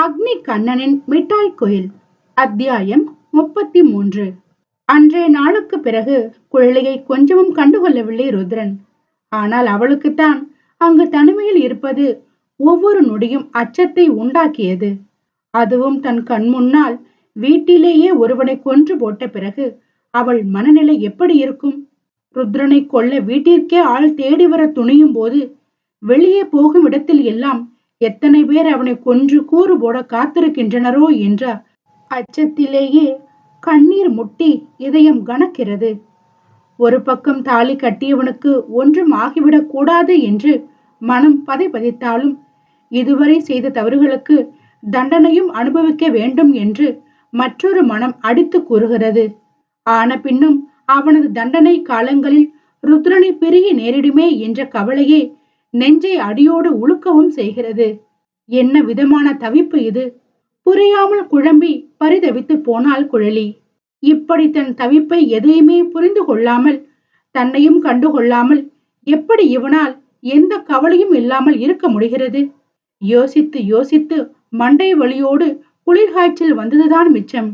அக்னி கண்ணனின் மிட்டாய் கோயில் அத்தியாயம் முப்பத்தி மூன்று அன்றைய நாளுக்கு பிறகு குழலியை கொஞ்சமும் கண்டுகொள்ளவில்லை ருத்ரன். ஆனால் அவளுக்குத்தான் அங்கு தனிமையில் இருப்பது ஒவ்வொரு நொடியும் அச்சத்தை உண்டாக்கியது. அதுவும் தன் கண் முன்னால் வீட்டிலேயே ஒருவனை கொன்று போட்ட பிறகு அவள் மனநிலை எப்படி இருக்கும்? ருத்ரனை கொல்ல வீட்டிற்கே ஆள் தேடி வர துணியும் போது வெளியே போகும் இடத்தில் எல்லாம் எத்தனை பேர் அவனை கொன்று கூறு போட காத்திருக்கின்றனரோ என்ற அச்சத்திலேயே கண்ணீர் முட்டி இதயம் கணக்கிறது ஒரு பக்கம் தாலி கட்டியவனுக்கு ஒன்றும் ஆகிவிடக் கூடாது என்று மனம் பதை பதித்தாலும் இதுவரை செய்த தவறுகளுக்கு தண்டனையும் அனுபவிக்க வேண்டும் என்று மற்றொரு மனம் அடித்து கூறுகிறது. ஆன பின்னும் அவனது தண்டனை காலங்களில் ருத்ரனை பெரிய நேரிடுமே என்ற கவலையே நெஞ்சை அடியோடு உழுக்கவும் செய்கிறது. என்ன விதமான தவிப்பு இது? புரியாமல் குழம்பி பரிதவித்து போனாள் குழலி. இப்படி தன் தவிப்பை எதையுமே புரிந்து கொள்ளாமல் தன்னையும் கண்டுகொள்ளாமல் எப்படி இவனால் எந்த கவலையும் இல்லாமல் இருக்க முடிகிறது? யோசித்து யோசித்து மண்டை வழியோடு குளிர்காய்ச்சல் வந்ததுதான் மிச்சம்.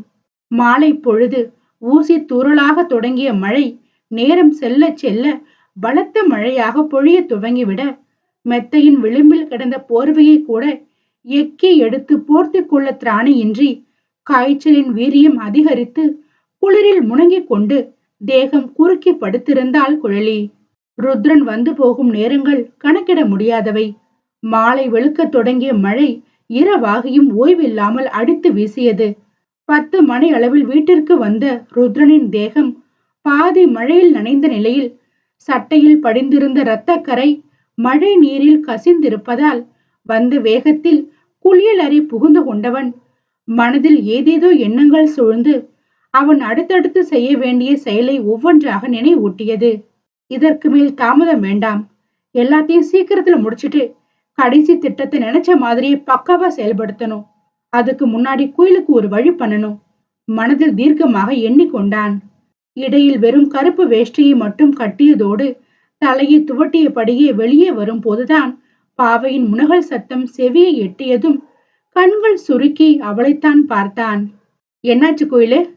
மாலை பொழுது ஊசி தூரலாக தொடங்கிய மழை நேரம் செல்ல செல்ல பலத்த மழையாக பொழிய துவங்கிவிட மெத்தையின் விளிம்பில் கிடந்த போர்வையை கூட எக்கி எடுத்து போர்த்தி கொள்ள திராணியின்றி காய்ச்சலின் வீரியம் அதிகரித்து குளிரில் முணங்கிக் கொண்டு தேகம் குறுக்கி படுத்திருந்தாள் குழலி. ருத்ரன் வந்து போகும் நேரங்கள் கணக்கிட முடியாதவை. மாலை வெளுக்கத் தொடங்கிய மழை இரவாகியும் ஓய்வில்லாமல் அடித்து வீசியது. பத்து மணி அளவில் வீட்டிற்கு வந்த ருத்ரனின் தேகம் பாதி மழையில் நனைந்த நிலையில் சட்டையில் படிந்திருந்த இரத்தக்கரை மழை நீரில் கசிந்திருப்பதால் வந்த வேகத்தில் குளியல் புகுந்து கொண்டவன் மனதில் ஏதேதோ எண்ணங்கள் சூழ்ந்து அவன் அடுத்தடுத்து செய்ய வேண்டிய செயலை ஒவ்வொன்றாக நினைவூட்டியது. இதற்கு மேல் தாமதம் வேண்டாம். எல்லாத்தையும் சீக்கிரத்துல முடிச்சிட்டு கடைசி திட்டத்தை நினைச்ச மாதிரியே பக்காவா செயல்படுத்தணும். அதுக்கு முன்னாடி குயிலுக்கு ஒரு வழி பண்ணணும். மனதில் தீர்க்கமாக எண்ணிக்கொண்டான். இடையில் வெறும் கருப்பு வேஷ்டியை மட்டும் கட்டியதோடு தலையை துவட்டியபடியே வெளியே வரும்போதுதான் பாவையின் முனகல் சத்தம் செவியை எட்டியதும் கண்கள் சுருக்கி அவளைத்தான் பார்த்தான். என்னாச்சு கோயிலே?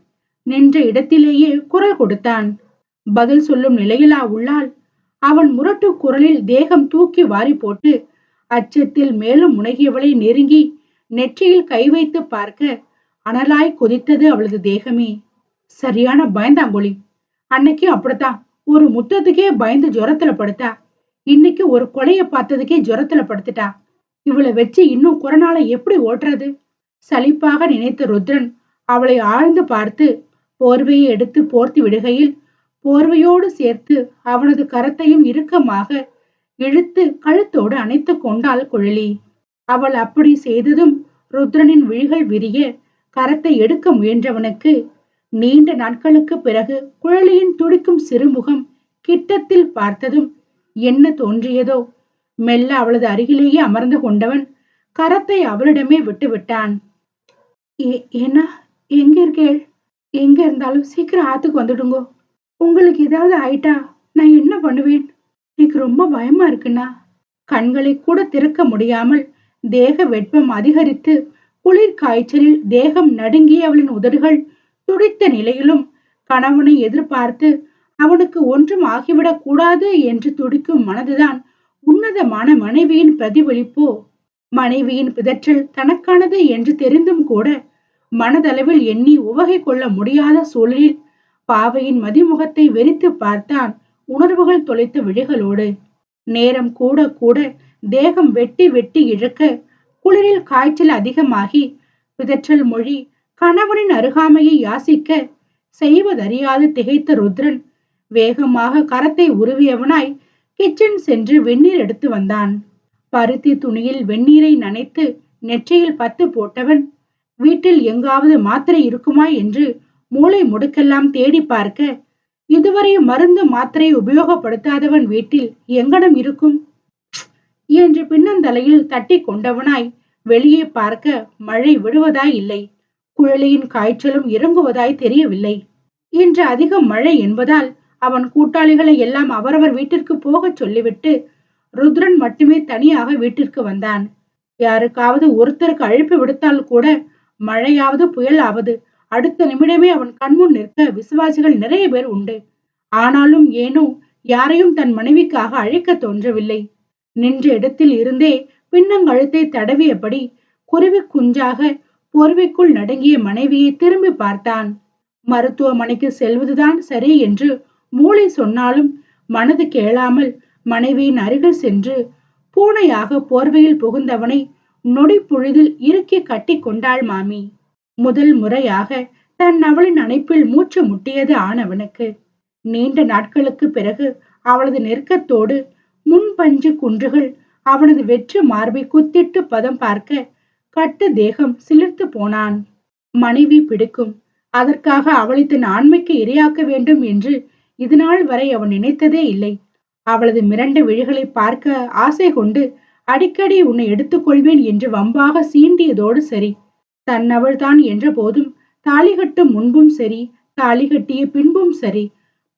நின்ற இடத்திலேயே குரல் கொடுத்தான். பதில் சொல்லும் நிலையிலா உள்ளால் அவன் முரட்டு குரலில் தேகம் தூக்கி வாரி போட்டு அச்சத்தில் மேலும் முனகியவளை நெருங்கி நெற்றியில் கை வைத்து பார்க்க அனலாய் கொதித்தது அவளது தேகமே. சரியான பயந்தாங்கொழி. அன்னைக்கு அப்படித்தான். ஒரு முத்தத்துக்கே பயந்து ஜுரத்துல படுத்தா. இன்னைக்கு ஒரு கொலைய பார்த்ததுக்கே ஜுரத்துல படுத்துட்டா. இவளை வச்சு இன்னும் குரநாள எப்படி ஓட்டுறது? சலிப்பாக நினைத்த ருத்ரன் அவளை ஆழ்ந்து பார்த்து போர்வையை எடுத்து போர்த்தி விடுகையில் போர்வையோடு சேர்த்து அவனது கரத்தையும் இறுக்கமாக இழுத்து கழுத்தோடு அணைத்து கொண்டாள் குழலி. அவள் அப்படி செய்ததும் ருத்ரனின் விழிகள் விரிய கரத்தை எடுக்க முயன்றவனுக்கு நீண்ட நாட்களுக்கு பிறகு குழலியின் துடிக்கும் சிறுமுகம் கிட்டத்தில் பார்த்ததும் என்ன தோன்றியதோ? மெல்ல அவளது அருகிலேயே அமர்ந்து கொண்டவன் கரத்தை அவளிடமே விட்டு விட்டான் என்ன எங்க இருக்கேள்? எங்க இருந்தாலும் சீக்கிரம் ஆத்துக்கு வந்துடுங்கோ. உங்களுக்கு ஏதாவது ஆயிட்டா நான் என்ன பண்ணுவேன்? எனக்கு ரொம்ப பயமா இருக்குண்ணா. கண்களை கூட திறக்க முடியாமல் தேக வெட்பம் அதிகரித்து குளிர் காய்ச்சலில் தேகம் நடுங்கிய அவளின் உதடுகள் துடித்த நிலையிலும் கணவனை எதிர்பார்த்து அவனுக்கு ஒன்றும் ஆகிவிடக் கூடாது என்று துடிக்கும் மனதுதான் உன்னதமான மனைவியின் பிரதிபலிப்போ? மனைவியின் பிதற்றல் தனக்கானது என்று தெரிந்தும் கூட மனதளவில் எண்ணி உவகை கொள்ள முடியாத சூழலில் பாவையின் மதிமுகத்தை வெறித்து பார்த்தான் உணர்வுகள் தொலைத்த விழிகளோடு. நேரம் கூட கூட தேகம் வெட்டி வெட்டி இழுக்க குளிரில் காய்ச்சல் அதிகமாகி பிதற்றல் மொழி கணவனின் அருகாமையை யாசிக்க செய்வதறியாது திகைத்த ருத்ரன். வேகமாக கரத்தை உருவியவனாய் கிச்சன் சென்று வெந்நீர் எடுத்து வந்தான். பருத்தி துணியில் வெந்நீரை நனைத்து நெற்றியில் பத்து போட்டவன் வீட்டில் எங்காவது மாத்திரை இருக்குமா? என்று மூளை முடுக்கெல்லாம் தேடி பார்க்க இதுவரை மருந்து மாத்திரை உபயோகப்படுத்தாதவன் வீட்டில் எங்கனம் இருக்கும்? என்று பின்னந்தலையில் தட்டி கொண்டவனாய் வெளியே பார்க்க மழை விடுவதாய் இல்லை. குழலியின் காய்ச்சலும் இறங்குவதாய் தெரியவில்லை. இன்று அதிக மழை என்பதால் அவன் கூட்டாளிகளை எல்லாம் அவரவர் வீட்டிற்கு போகச் சொல்லிவிட்டு ருத்ரன் மட்டுமே தனியாக வீட்டிற்கு வந்தான். யாருக்காவது ஒருத்தருக்கு அழைப்பு விடுத்தால் கூட மழையாவது புயலாவது அடுத்த நிமிடமே அவன் கண்முன் நிற்க விசுவாசிகள் நிறைய பேர் உண்டு. ஆனாலும் ஏனோ யாரையும் தன் மனைவிக்காக அழைக்க தோன்றவில்லை. நின்ற இடத்தில் இருந்தே பின்னங்கழுத்தை தடவியபடி குருவி குஞ்சாக போர்வைக்குள் நடுங்கிய மனைவியை திரும்பி பார்த்தான். மருத்துவமனைக்கு செல்வதுதான் சரி என்று மூளை சொன்னாலும் மனது கேளாமல் மனைவியின் அருகில் சென்று பூனையாக போர்வையில் புகுந்தவனை நொடி பொழுதில் இறுக்கி கட்டி கொண்டாள் மாமி. முதல் முறையாக தன் அவளின் அணைப்பில் மூச்சு முட்டியது ஆனவனுக்கு. நீண்ட நாட்களுக்கு பிறகு அவளது நெருக்கத்தோடு முன்பஞ்சு குன்றுகள் அவனது வெற்று மார்பை குத்திட்டு பதம் பார்க்க கட்டு தேகம் சிலிர்த்து போனான். மனைவி பிடிக்கும் அதற்காக அவளை தன் ஆண்மைக்கு இரையாக்க வேண்டும் என்று இதுநாள் வரை அவன் நினைத்ததே இல்லை. அவளது மிரண்ட விழிகளை பார்க்க ஆசை கொண்டு அடிக்கடி உன்னை எடுத்துக்கொள்வேன் என்று வம்பாக சீண்டியதோடு சரி. தன்னவள்தான் என்ற போதும் தாலி கட்டும் முன்பும் சரி தாலி கட்டிய பின்பும் சரி.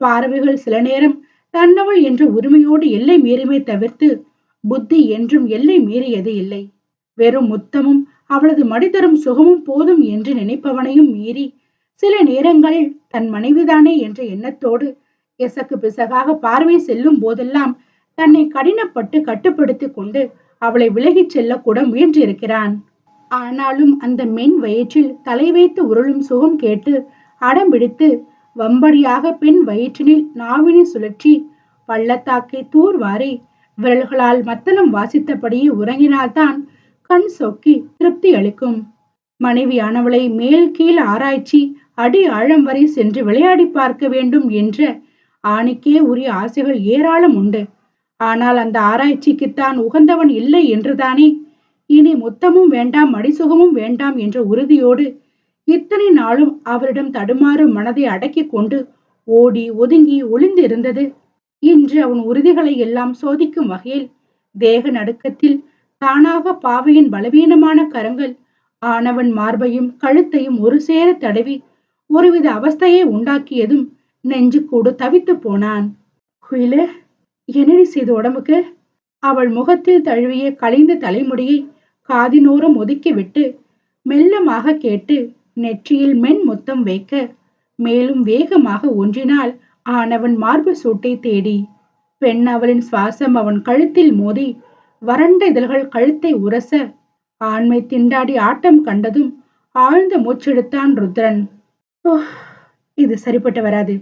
பார்வைகள் சில நேரம் தன்னவள் என்ற உரிமையோடு எல்லை மீறுமே தவிர்த்து புத்தி என்றும் எல்லை மீறியது இல்லை. வெறும் முத்தமும் அவளது மடிதரும் சுகமும் போதும் என்று நினைப்பவனையும் மீறி சில நேரங்களில் தன் மனைவிதானே என்ற எண்ணத்தோடு எசக்கு பிசகாக பார்வை செல்லும் போதெல்லாம் தன்னை கடினப்பட்டு கட்டுப்படுத்தி கொண்டு அவளை விலகிச் செல்ல கூட முயன்றிருக்கிறான். ஆனாலும் அந்த மென் வயிற்றில் தலை வைத்து உருளும் சுகம் கேட்டு அடம்பிடித்து வம்படியாக பெண் வயிற்றினில் நாவினை சுழற்றி பள்ளத்தாக்கை தூர்வாரி விரல்களால் மத்தளம் வாசித்தபடியே உறங்கினால்தான் கண் சொக்கி திருப்தி அளிக்கும். மனைவியானவளை மேல் கீழ் ஆராய்ச்சி அடி ஆழம் வரை சென்று விளையாடி பார்க்க வேண்டும் என்ற ஆணிக்கே உரிய ஆசைகள் ஏராளம் உண்டு. ஆனால் அந்த ஆராய்ச்சிக்குத்தான் உகந்தவன் இல்லை என்றுதானே? இனி முத்தமும் வேண்டாம் மடிசுகமும் வேண்டாம் என்ற உறுதியோடு இத்தனை நாளும் அவரிடம் தடுமாறும் மனதை அடக்கிக் கொண்டு ஓடி ஒதுங்கி ஒளிந்திருந்தது. இன்று அவன் உறுதிகளை எல்லாம் சோதிக்கும் வகையில் தேக நடுக்கத்தில் தானாக பாவையின் பலவீனமான கரங்கள் ஆனவன் மார்பையும் கழுத்தையும் ஒரு சேர தடவி ஒருவித அவஸ்தையை உண்டாக்கியதும் நெஞ்சு கூடு தவித்து போனான். குயிலே என்னடி செய்த உடம்புக்கு? அவள் முகத்தில் தழுவிய கலைந்த தலைமுடியை காதினோரம் ஒதுக்கிவிட்டு மெல்லமாக கேட்டு நெற்றியில் மென் முத்தம் வைக்க மேலும் வேகமாக ஒன்றினால் ஆனவன் மார்பு சூட்டை தேடி. பெண் அவளின் சுவாசம் அவன் கழுத்தில் மோதி வறண்ட இதழ்கள் கழுத்தை உரச ஆண்மை திண்டாடி ஆட்டம் கண்டதும் ஆழ்ந்த மூச்செடுத்தான் ருத்ரன். இது சரிப்பட்டு வராது.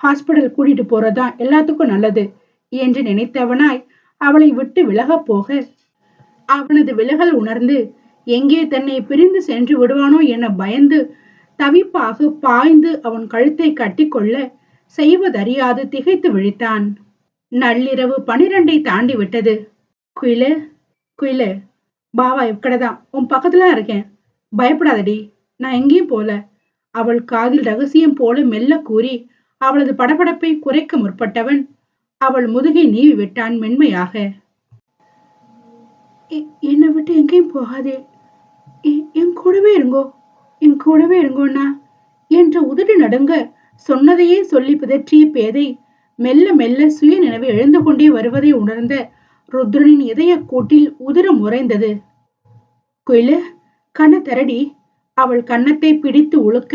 ஹாஸ்பிடல் கூட்டிட்டு போறதுதான் எல்லாத்துக்கும் நல்லது என்று நினைத்தவனாய் அவளை விட்டு விலகப் போக அவனது விலகல் உணர்ந்து எங்கே தன்னை பிரிந்து சென்று விடுவானோ என பயந்து தவிப்பாக பாய்ந்து அவன் கழுத்தை கட்டிக்கொள்ள செய்வதறியாது திகைத்து விழித்தான். நள்ளிரவு பனிரெண்டை தாண்டி விட்டது குயில குயில. பாவா இக்கடைதான் உன் பக்கத்துல இருக்கேன். பயப்படாதடி. நான் எங்கேயும் போல. அவள் காதில் ரகசியம் போல மெல்ல கூறி அவளது படபடப்பை குறைக்க முற்பட்டவன் அவள் முதுகை நீவி விட்டான் மென்மையாக. என்னை விட்டு எங்கேயும் போகாதே. என் கூடவே இருங்கோ. என் கூடவே இருங்கோண்ணா. என்று உதடு நடுங்க சொன்னதையே சொல்லி பிதற்றிய பேதை மெல்ல மெல்ல சுய நினைவு எழுந்து கொண்டே வருவதை உணர்ந்த ருத்ரனின் இதய கூட்டில் உதிரம் உறைந்தது குயிலு கண்ண தரடி அவள் கன்னத்தை பிடித்து உழுக்க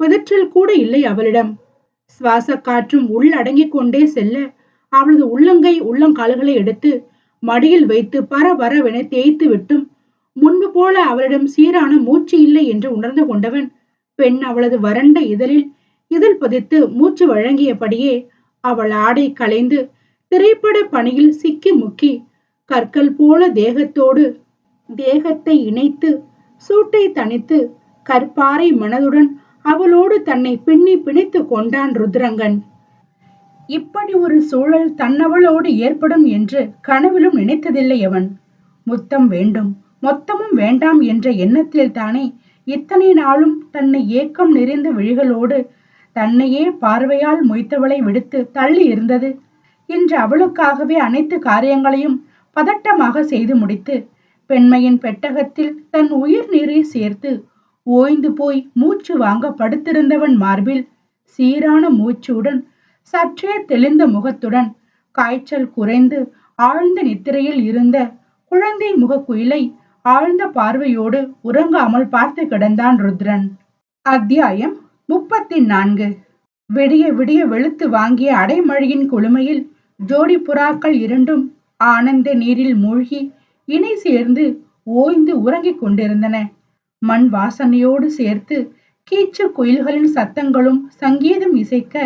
பிதற்றல் கூட இல்லை அவளிடம். சுவாச காற்றும் உள்ளடங்கிக் கொண்டே செல்ல அவளது உள்ளங்கை உள்ளங்கால்களை எடுத்து மடியில் வைத்து பரபரவென தேய்த்து விட்டும் முன்பு போல அவளிடம் சீரான மூச்சு இல்லை என்று உணர்ந்து கொண்டவன் பெண் அவளது வறண்ட இதழில் இதழ் பதித்து மூச்சு வழங்கியபடியே அவள் ஆடை களைந்து திரைப்பட பணியில் சிக்கி முக்கி கற்கள் போல தேகத்தோடு தேகத்தை இணைத்து சூட்டை தனித்து கற்பாறை மனதுடன் அவளோடு தன்னை பின்னி பிணைத்து கொண்டான் ருத்ரங்கன். இப்படி ஒரு சூழல் தன்னவளோடு ஏற்படும் என்று கனவிலும் நினைத்ததில்லை அவன். முத்தம் வேண்டும் மொத்தமும் வேண்டாம் என்ற எண்ணத்தில் தானே இத்தனை நாளும் தன்னை ஏக்கம் நிறைந்த விழிகளோடு தன்னையே பார்வையால் மொய்த்தவளை விடுத்து தள்ளி இருந்தது. இன்று அவளுக்காகவே அனைத்து காரியங்களையும் பதட்டமாக செய்து முடித்து பெண்மையின் பெட்டகத்தில் தன் உயிர் நீரை சேர்த்து ஓய்ந்து போய் மூச்சு வாங்க படுத்திருந்தவன் மார்பில் சீரான மூச்சுடன் சற்றே தெளிந்த முகத்துடன் காய்ச்சல் குறைந்து ஆழ்ந்த நித்திரையில் இருந்த குழந்தை முக குயிலை ஆழ்ந்த பார்வையோடு உறங்காமல் பார்த்து கிடந்தான் ருத்ரன். அத்தியாயம் முப்பத்தி நான்கு. விடிய விடிய வெளுத்து வாங்கிய அடைமழையின் குளுமையில் ஜோடி புறாக்கள் இரண்டும் ஆனந்த நீரில் மூழ்கி இணை சேர்ந்து ஓய்ந்து உறங்கிக் கொண்டிருந்தன. மண் வாசனையோடு சேர்த்து கீச்சு குயில்களின் சத்தங்களும் சங்கீதம் இசைக்க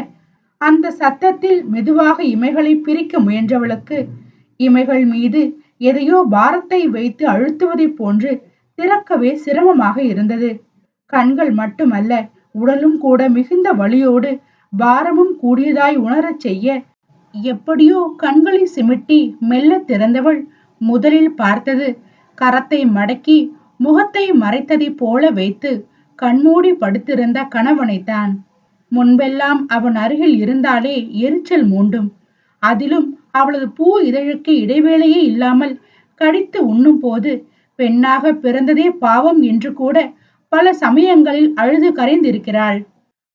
அந்த சத்தத்தில் மெதுவாக இமைகளை பிரிக்க முயன்றவளுக்கு இமைகள் மீது எதையோ பாரத்தை வைத்து அழுத்துவதைப் போன்று திறக்கவே சிரமமாக இருந்தது. கண்கள் மட்டுமல்ல உடலும் கூட மிகுந்த வலியோடு பாரமும் கூடியதாய் உணரச் செய்ய எப்படியோ கண்களை சிமிட்டி மெல்ல திறந்தவள் முதலில் பார்த்தது. கரத்தை மடக்கி முகத்தை மறைத்ததைப் போல வைத்து கண்மூடி படுத்திருந்த கணவனைத்தான். முன்பெல்லாம் அவன் அருகில் இருந்தாலே எரிச்சல் மூண்டும். அதிலும் அவளது பூ இதழுக்கு இடைவேளையே இல்லாமல் கடித்து உண்ணும் போது பெண்ணாக பிறந்ததே பாவம் என்று கூட பல சமயங்களில் அழுது கரைந்திருக்கிறாள்.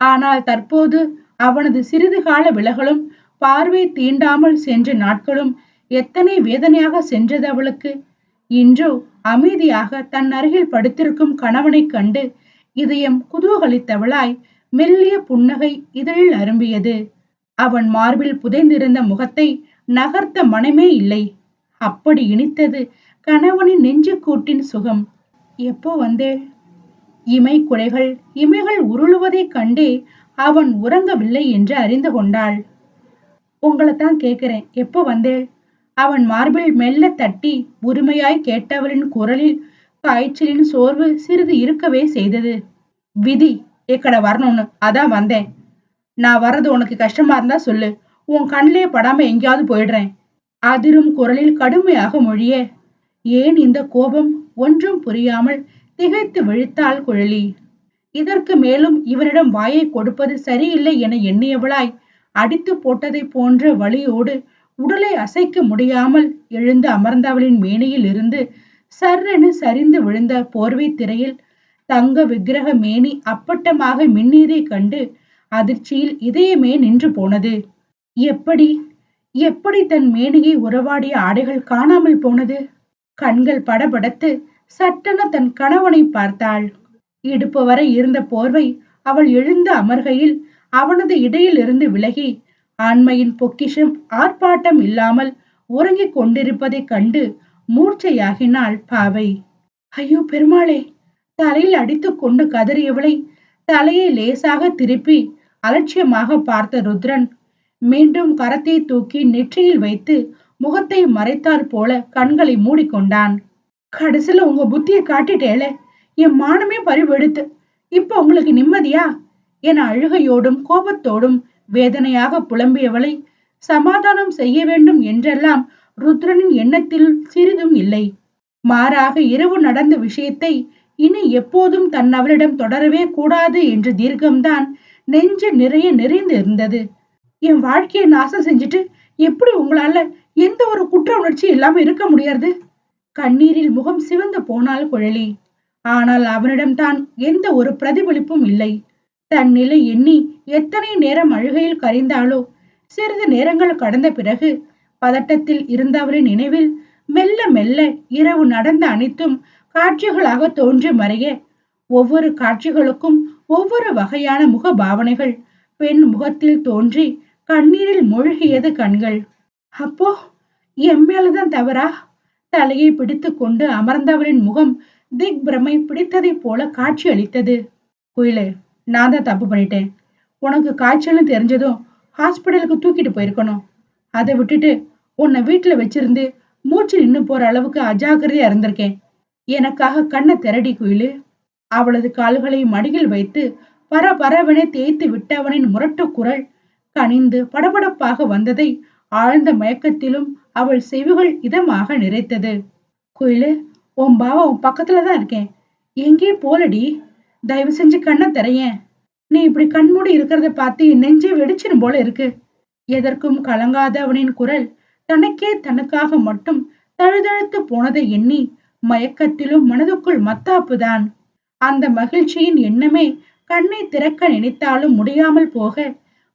ஆனால் தற்போது அவனது சிறிது கால விலகலும் பார்வை தீண்டாமல் சென்ற நாட்களும் எத்தனை வேதனையாக சென்றது அவளுக்கு. இன்றோ அமைதியாக தன் அருகில் படுத்திருக்கும் கணவனைக் கண்டு இதயம் குதூகலித்தவளாய் மெல்லிய புன்னகை இதழில் அரும்பியது. அவன் மார்பில் புதைந்திருந்த முகத்தை நகர்த்த மனமே இல்லை. அப்படி இனித்தது கணவனின் நெஞ்சு கூட்டின் சுகம். எப்போ வந்தே இமை குறைகள் இமைகள் உருளுவதைக் கண்டே அவன் உறங்கவில்லை என்று அறிந்து கொண்டாள். உங்களைத்தான் கேட்கிறேன். எப்போ வந்தேள்? அவன் மார்பில் மெல்ல தட்டி உரிமையாய் கேட்டவளின் குரலில் காய்ச்சலின் சோர்வு சிறிது இருக்கவே செய்தது. விதி எக்கட வரணும்னு. அதான் வந்தேன். நான் வர்றது உனக்கு கஷ்டமா இருந்தா சொல்லு. உன் கண்ணிலே படாம எங்கேயாவது போயிடுறேன். அதிரும் குரலில் கடுமையாக மொழிய ஏன் இந்த கோபம் ஒன்றும் புரியாமல் திகைத்து விழித்தாள் குழலி. இதற்கு மேலும் இவனிடம் வாயை கொடுப்பது சரியில்லை என எண்ணியவளாய் அடித்து போட்டதை போன்ற வழியோடு உடலை அசைக்க முடியாமல் எழுந்து அமர்ந்தவளின் மேனியில் இருந்து சர்ரென சரிந்து விழுந்த போர்வை திரையில் தங்க விக்கிரக மேனி அப்பட்டமாக மின்னீரை கண்டு அதிர்ச்சியில் இதயமே நின்று போனது. எப்படி? எப்படி தன் மேனியை உறவாடிய ஆடைகள் காணாமல் போனது? கண்கள் படபடத்து சட்டென தன் கணவனை பார்த்தாள். இடுப்பு வரை இருந்த போர்வை அவள் எழுந்து அமர்கையில் அவனது இடையிலிருந்து விலகி ஆண்மையின் பொக்கிஷம் ஆர்ப்பாட்டம் இல்லாமல் உறங்கிக் கொண்டிருப்பதைக் கண்டு மூர்ச்சையாகினாள் பாவை. ஐயோ பெருமாளே! தலையில் அடித்துக் கொண்டு கதறியவளை தலையை லேசாக திருப்பி அலட்சியமாக பார்த்த ருத்ரன் மீண்டும் கரத்தை தூக்கி நெற்றியில் வைத்து முகத்தை மறைத்தாற் போல கண்களை மூடிக்கொண்டான். கடைசியில் உங்க புத்தியை காட்டிட்டேல என் மானமே பறிவெடுத்து இப்போ உங்களுக்கு நிம்மதியா? என அழுகையோடும் கோபத்தோடும் வேதனையாக புலம்பியவளை சமாதானம் செய்ய வேண்டும் என்றெல்லாம் ருத்ரனின் எண்ணத்தில் சிறிதும் இல்லை. மாறாக இரவு நடந்த விஷயத்தை இனி எப்போதும் தன் அவளிடம் தொடரவே கூடாது என்ற தீர்க்கம்தான் நெஞ்சு நிறைய நிறைந்து இருந்தது என் வாழ்க்கையை நாசம் செஞ்சுட்டு எப்படி உங்களால எந்த ஒரு குற்ற உணர்ச்சி இல்லாம இருக்க முடியாது? கண்ணீரில் முகம் சிவந்து போனால் குழலி. ஆனால் அவனிடம் தான் எந்த ஒரு பிரதிபலிப்பும் இல்லை. தன் நிலை எண்ணி எத்தனை நேரம் அழுகையில் கரைந்தாளோ சிறிது நேரங்கள் கடந்த பிறகு பதட்டத்தில் இருந்தவரின் நினைவில் மெல்ல மெல்ல இரவு நடந்த அனைத்தும் காட்சிகளாக தோன்றி மறைய ஒவ்வொரு காட்சிகளுக்கும் ஒவ்வொரு வகையான முக பாவனைகள் பெண் முகத்தில் தோன்றி கண்ணீரில் மூழ்கியது கண்கள். அப்போ என் மேலதான் தவறா? தலையை பிடித்து கொண்டு அமர்ந்தவரின் முகம் திக் பிரமை பிடித்ததைப் போல காட்சி அளித்தது. குயிலே நான் தான் தப்பு பண்ணிட்டேன். உனக்கு காய்ச்சல்னு தெரிஞ்சதும் ஹாஸ்பிட்டலுக்கு தூக்கிட்டு போயிருக்கணும். அதை விட்டுட்டு உன்னை வீட்டுல வச்சிருந்து மூச்சு நின்னு போற அளவுக்கு அஜாக்கிரதையா இருந்திருக்கேன். எனக்காக கண்ணை திரடி குயிலு. அவளது கால்களை மடியில் வைத்து பரபரவென தேய்த்து விட்டவனின் முரட்டு குரல் கனிந்து படபடப்பாக வந்ததை ஆழ்ந்த மயக்கத்திலும் அவள் செவிகள் இதமாக நிறைத்தது. குயிலு உன் பாவா உன் பக்கத்துலதான் இருக்கேன். எங்கே போலடி? தயவு செஞ்சு கண்ணை தரையேன் நீ இப்படி கண்மூடி இருக்கிறத பார்த்து நெஞ்சே வெடிச்சிடும் போல இருக்கு. எதற்கும் கலங்காத அவனின் குரல் தனக்கே தனக்காக மட்டும் தழுதழுத்து போனதை எண்ணி மயக்கத்திலும் மனதுக்குள் மத்தாப்புதான். அந்த மகிழ்ச்சியின் எண்ணமே கண்ணை திறக்க நினைத்தாலும் முடியாமல் போக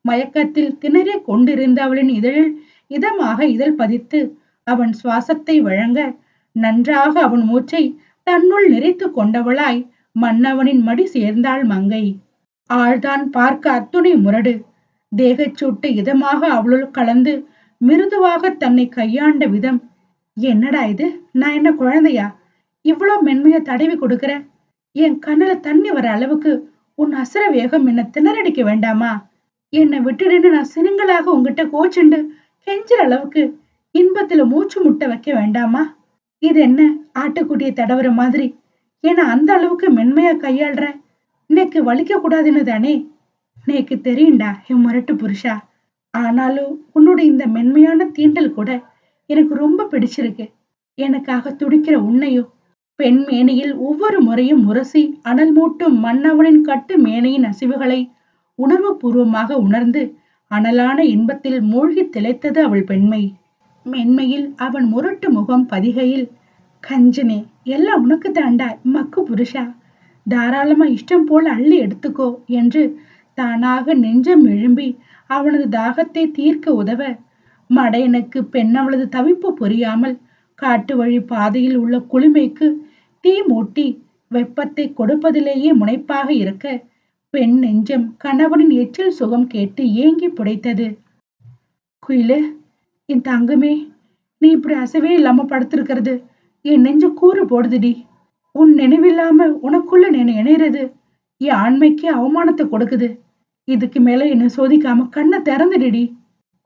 மயக்கத்தில் திணறிக் கொண்டிருந்த அவளின் இதழில் இதமாக இதழ் பதித்து அவன் சுவாசத்தை வழங்க நன்றாக அவன் மூச்சை தன்னுள் நிறைத்து கொண்டவளாய் மன்னவனின் மடி சேர்ந்தாள் மங்கை. ஆழ்தான் பார்க்க அத்துணை முரடு. தேகச்சூட்டு இதமாக அவளுள் கலந்து மிருதுவாக தன்னை கையாண்ட விதம். என்னடா இது? நான் என்ன குழந்தையா? இவ்வளவு மென்மையா தடவி கொடுக்கற? என் கண்ணுல தண்ணி வர அளவுக்கு உன் அசுர வேகம் என்ன திணறடிக்க வேண்டாமா? என்னை விட்டுடுன்னு நான் சினுங்களாக உங்ககிட்ட கோச்சுண்டு கெஞ்சுற அளவுக்கு இன்பத்துல மூச்சு முட்டை வைக்க வேண்டாமா? இது என்ன ஆட்டுக்குட்டியை தடவுற மாதிரி? ஏன்னா அந்த அளவுக்கு மென்மையா கையாள்ற? இன்னைக்கு வலிக்க கூடாதுன்னு தானே? நேக்கு தெரியும்டா என் முரட்டு புருஷா. ஆனாலும் உன்னுடைய இந்த மென்மையான தீண்டல் கூட எனக்கு ரொம்ப பிடிச்சிருக்கு. எனக்காக துடிக்கிற உன்னையும் பெண் மேனியில் ஒவ்வொரு முறையும் உரசி அனல் மூட்டும் மன்னவனின் கட்டு மேனையின் அசைவுகளை உணர்வு பூர்வமாக உணர்ந்து அனலான இன்பத்தில் மூழ்கி திளைத்தது அவள் பெண்மை. மென்மையில் அவன் முரட்டு முகம் பதிகையில் கஞ்சனே எல்லாம் உனக்கு தாண்டா மக்கு புருஷா. தாராளமா இஷ்டம் போல அள்ளி எடுத்துக்கோ என்று தானாக நெஞ்சம் எழும்பி அவனது தாகத்தை தீர்க்க உதவ மடையனுக்கு பெண் அவளது தவிப்பு புரியாமல் காட்டு வழி பாதையில் உள்ள குளுமைக்கு தீ மூட்டி வெப்பத்தை கொடுப்பதிலேயே முனைப்பாக இருக்க பெண் நெஞ்சம் கணவனின் எச்சில் சுகம் கேட்டு ஏங்கி புடைத்தது. குயிலு என் தங்கமே நீ இப்படி அசைவே இல்லாம படுத்திருக்கிறது. என் நெஞ்சு கூறு போடுதுடி. உன் நினைவில்லாம உனக்குள்ள நினை இணைறது என் ஆண்மைக்கு அவமானத்தை கொடுக்குது. இதுக்கு மேல என்ன சோதிக்காம கண்ணை திறந்துடுடி.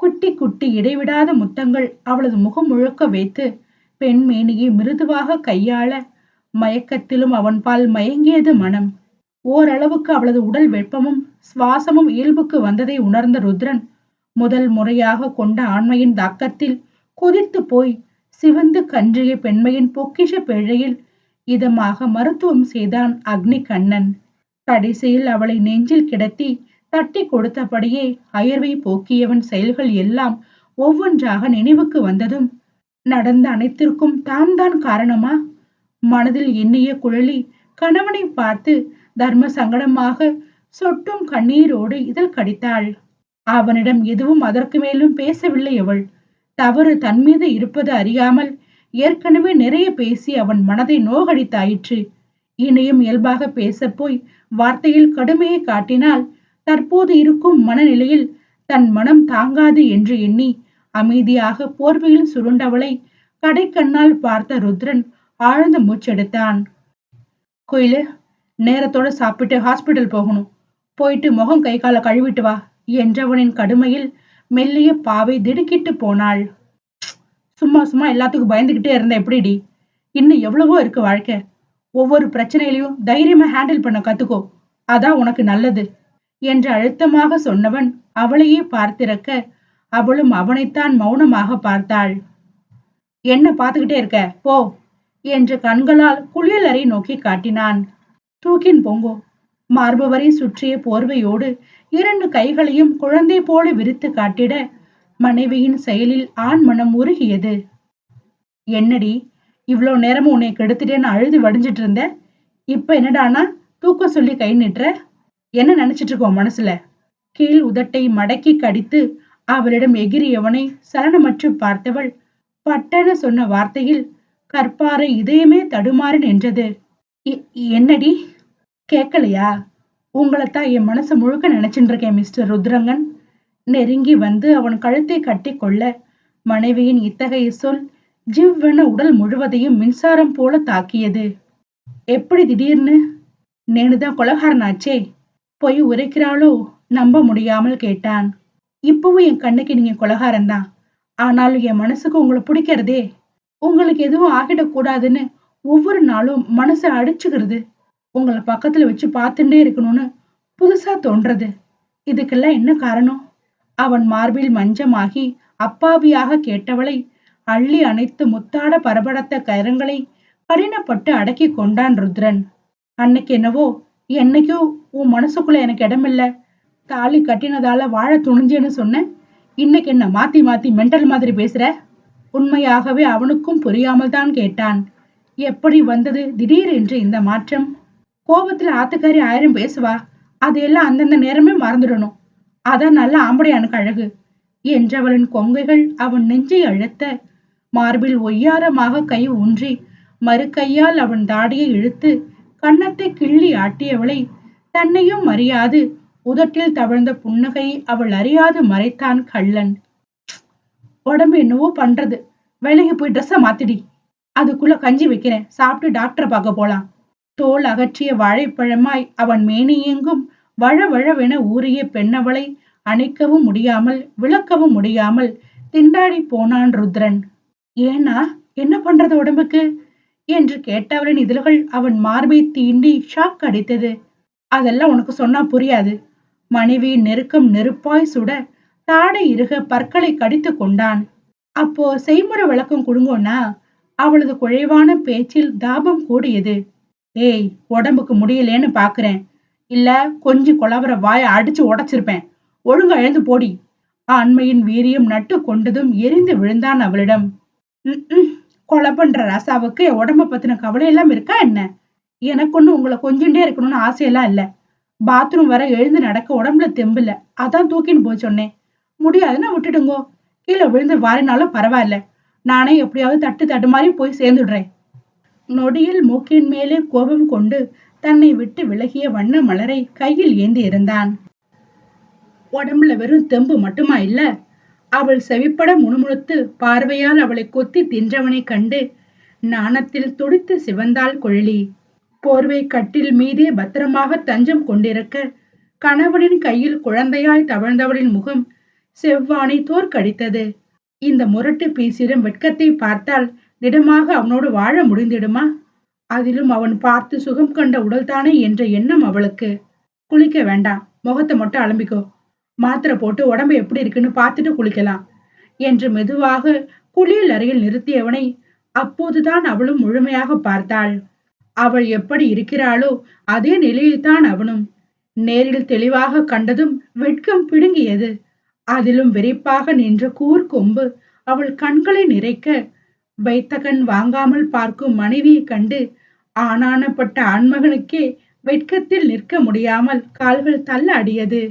குட்டி குட்டி இடைவிடாத முத்தங்கள் அவளது முகம் முழுக்க வைத்து பெண் மேனியை மிருதுவாக கையாள மயக்கத்திலும் அவன் பால் மயங்கியது மனம். ஓரளவுக்கு அவளது உடல் வெப்பமும் சுவாசமும் இயல்புக்கு வந்ததை உணர்ந்த ருத்ரன் முதல் முறையாக கொண்ட ஆண்மையின் தாக்கத்தில் கொதித்து போய் சிவந்து கன்றிய பெண்மையின் பொக்கிஷ பிழையில் இதமாக மருத்துவம் செய்தான் அக்னி கண்ணன் கடைசியில் அவளை நெஞ்சில் கிடத்தி தட்டி கொடுத்தபடியே அயர்வை போக்கியவன் செயல்கள் எல்லாம் ஒவ்வொன்றாக நினைவுக்கு வந்ததும் நடந்த அனைத்திற்கும் தாம் தான் காரணமா? மனதில் எண்ணிய குழலி கணவனை பார்த்து தர்ம சங்கடமாக சொட்டும் கண்ணீரோடு இதழ் கடித்தாள். அவனிடம் எதுவும் அதற்கு மேலும் பேசவில்லை அவள். தவறு தன் மீது இருப்பது அறியாமல் ஏற்கனவே நிறைய பேசி அவன் மனதை நோகடித்தாயிற்று. இனியும் இயல்பாக பேசப்போய் வார்த்தையில் கடுமையை காட்டினால் தற்போது இருக்கும் மனநிலையில் தன் மனம் தாங்காது என்று எண்ணி அமைதியாக போர்வையில் சுருண்டவளை கடைக்கண்ணால் பார்த்த ருத்ரன் ஆழ்ந்த மூச்செடுத்தான். கோயிலு நேரத்தோட சாப்பிட்டு ஹாஸ்பிட்டல் போகணும். போயிட்டு முகம் கை காலை கழுவிட்டு வா என்றவனின் கடுமையில் மெல்லிய பாவை திடுக்கிட்டு போனாள். சும்மா சும்மா எல்லாத்துக்கும் பயந்துகிட்டே இருந்த எப்படிடி? இன்னும் எவ்வளவோ இருக்கு வாழ்க்கை. ஒவ்வொரு பிரச்சனையிலையும் தைரியமா ஹேண்டில் பண்ண கத்துக்கோ. அதான் உனக்கு நல்லது என்று அழுத்தமாக சொன்னவன் அவளையே பார்த்திருக்க அவளும் அவனைத்தான் மௌனமாக பார்த்தாள். என்ன பார்த்துக்கிட்டே இருக்க? போ என்று கண்களால் குளியலறை நோக்கி காட்டினான். தூக்கின் பொங்கோ மார்பவரை சுற்றிய போர்வையோடு இரண்டு கைகளையும் குழந்தை போல விரித்து காட்டிட மனைவியின் செயலில் ஆண் மனம் உருகியது. என்னடி இவ்வளோ நேரமும் உன்னை கெடுத்துட்டேன்னு அழுது வடிஞ்சிட்டு இருந்த? இப்ப என்னடானா தூக்க சொல்லி கை நிட்டுற? என்ன நினைச்சிட்டு இருக்கோம் மனசுல கீழ் உதட்டை மடக்கி கடித்து அவளிடம் எகிரியவனை சலனமற்று பார்த்தவள் பட்டென சொன்ன வார்த்தையில் கற்பாறை இதயமே தடுமாறி நின்றது. என்னடி? கேட்கலையா உங்களைத்தான் என் மனசு முழுக்க நினைச்சுட்டு இருக்கேன் மிஸ்டர் ருத்ரங்கன். நெருங்கி வந்து அவன் கழுத்தை கட்டி கொள்ள மனைவியின் இத்தகைய சொல் ஜிவ்வென உடல் முழுவதையும் மின்சாரம் போல தாக்கியது. எப்படி திடீர்னு? நேனுதான் கொலகாரனாச்சே. பொய் உரைக்கிறாளோ? நம்ப முடியாமல் கேட்டான். இப்பவும் என் கண்ணுக்கு நீங்க கொலகாரன் தான் ஆனாலும் என் மனசுக்கு உங்களை பிடிக்கிறதே. உங்களுக்கு எதுவும் ஆகிடக்கூடாதுன்னு ஒவ்வொரு நாளும் மனசை அடிச்சுக்கிறது. உங்களை பக்கத்துல வச்சு பார்த்துட்டே இருக்கணும்னு புதுசா தோன்றது. இதுக்கெல்லாம் என்ன காரணம்? அவன் மார்பில் மஞ்சமாகி அப்பாவியாக கேட்டவளை அள்ளி அணைத்து முத்தாட பரபடத்த கரங்களை கடினப்பட்டு அடக்கி கொண்டான் ருத்ரன். அன்னைக்கு என்னவோ என்னைக்கோ உன் மனசுக்குள்ள எனக்கு இடமில்ல. தாலி கட்டினதால வாழ துணிஞ்சேன்னு சொன்ன இன்னைக்கு என்ன மாத்தி மாத்தி மென்டல் மாதிரி பேசுற? உண்மையாகவே அவனுக்கும் புரியாமல் தான் கேட்டான். எப்படி வந்தது திடீர் என்று இந்த மாற்றம்? கோபத்துல ஆத்துக்காரி ஆயிரம் பேசுவா? அதையெல்லாம் அந்தந்த நேரமே மறந்துடணும். அதான் நல்ல ஆம்படையானுக்கு அழகு. என்றவளின் கொங்கைகள் அவன் நெஞ்சை அழுத்த மார்பில் ஒய்யாரமாக கை ஊன்றி மறு கையால் அவன் தாடியை இழுத்து கன்னத்தை கிள்ளி ஆட்டியவளை தன்னையும் அறியாது உதட்டில் தவழ்ந்த புன்னகை அவள் அறியாது மறைத்தான் கள்ளன். உடம்பு என்னவோ பண்றது. வேலைக்கு போய் ட்ரெஸ்ஸை மாத்திடி. அதுக்குள்ள கஞ்சி வைக்கிறேன். சாப்பிட்டு டாக்டரை பார்க்க போலாம். தோல் அகற்றிய வாழைப்பழமாய் அவன் மேனியெங்கும் வழவழவென ஊறிய பெண்ணவளை அணைக்கவும் முடியாமல் விளக்கவும் முடியாமல் திண்டாடி போனான் ருத்ரன். ஏன்னா என்ன பண்றது உடம்புக்கு? என்று கேட்டவரின் இதழ்கள் அவன் மார்பை தீண்டி ஷாக் அடித்தது. அதெல்லாம் உனக்கு சொன்னா புரியாது. மனைவி நெருக்கம் நெருப்பாய் சுட தாடை இருக பற்களை கடித்து கொண்டான். அப்போ செய்முறை விளக்கம் கொடுங்கோன்னா அவளது குழைவான பேச்சில் தாபம் கூடியது. ஏய் உடம்புக்கு முடியலேன்னு பாக்குறேன். இல்ல கொஞ்சம் குழவர வாய அடிச்சு உடைச்சிருப்பேன். ஒழுங்கா எழுந்து போடி. ஆண்மையின் வீரியம் நட்டு கொண்டதும் எரிந்து விழுந்தான் அவளிடம். கொலை பண்ற ராசாவுக்கு என் உடம்ப பத்தின கவலை எல்லாம் இருக்கா என்ன? எனக்கு ஒண்ணு உங்களை கொஞ்சண்டே இருக்கணும்னு ஆசையெல்லாம் இல்ல. பாத்ரூம் வர எழுந்து நடக்க உடம்புல தெம்பில்ல அதான் தூக்கின்னு போய் சொன்னேன். முடியாதுன்னா விட்டுடுங்கோ. கீழே விழுந்து வாரினாலும் பரவாயில்ல. நானே எப்படியாவது தட்டு தட்டு மாதிரி போய் சேர்ந்துடுறேன். நொடியில் மூக்கின் மேலே கோபம் கொண்டு தன்னை விட்டு விலகிய வண்ண மலரை கையில் ஏந்தி இருந்தான் உடம்புல வெறும் தெம்பு மட்டுமா இல்ல? அவள் செவிப்பட முணுமுணுத்து பார்வையால் அவளை கொத்தி தின்றவனை கண்டு நாணத்தில் துடித்து சிவந்தாள் குழலி போர்வை கட்டில் மீதே பத்திரமாக தஞ்சம் கொண்டிருக்க கணவனின் கையில் குழந்தையாய் தவழ்ந்தவளின் முகம் செவ்வானை தோற்கடித்தது. இந்த முரட்டு பீசிடும் வெட்கத்தை பார்த்தால் திடமாக அவனோடு வாழ முடிந்திடுமா? அதிலும் அவன் பார்த்து சுகம் கண்ட உடல்தானே என்ற எண்ணம் அவளுக்கு. குளிக்க வேண்டாம். முகத்தை மட்டும் அலம்பிக்கோ. மாத்திரை போட்டு உடம்பு எப்படி இருக்குன்னு பார்த்துட்டு குளிக்கலாம் என்று மெதுவாக குளியல் அறையில் நிறுத்தியவனை அப்போதுதான் அவளும் முழுமையாக பார்த்தாள். அவள் எப்படி இருக்கிறாளோ அதே நிலையில்தான் அவனும். நேரில் தெளிவாக கண்டதும் வெட்கம் பிடுங்கியது. அதிலும் வெறிப்பாக நின்ற கூர்கொம்பு அவள் கண்களை நிறைக்க வைத்த கண் வாங்காமல் பார்க்கும் மனைவியைக் கண்டு ஆனானப்பட்ட ஆண்மகனுக்கே வெட்கத்தில் நிற்க முடியாமல் கால்கள் தள்ள அடியது.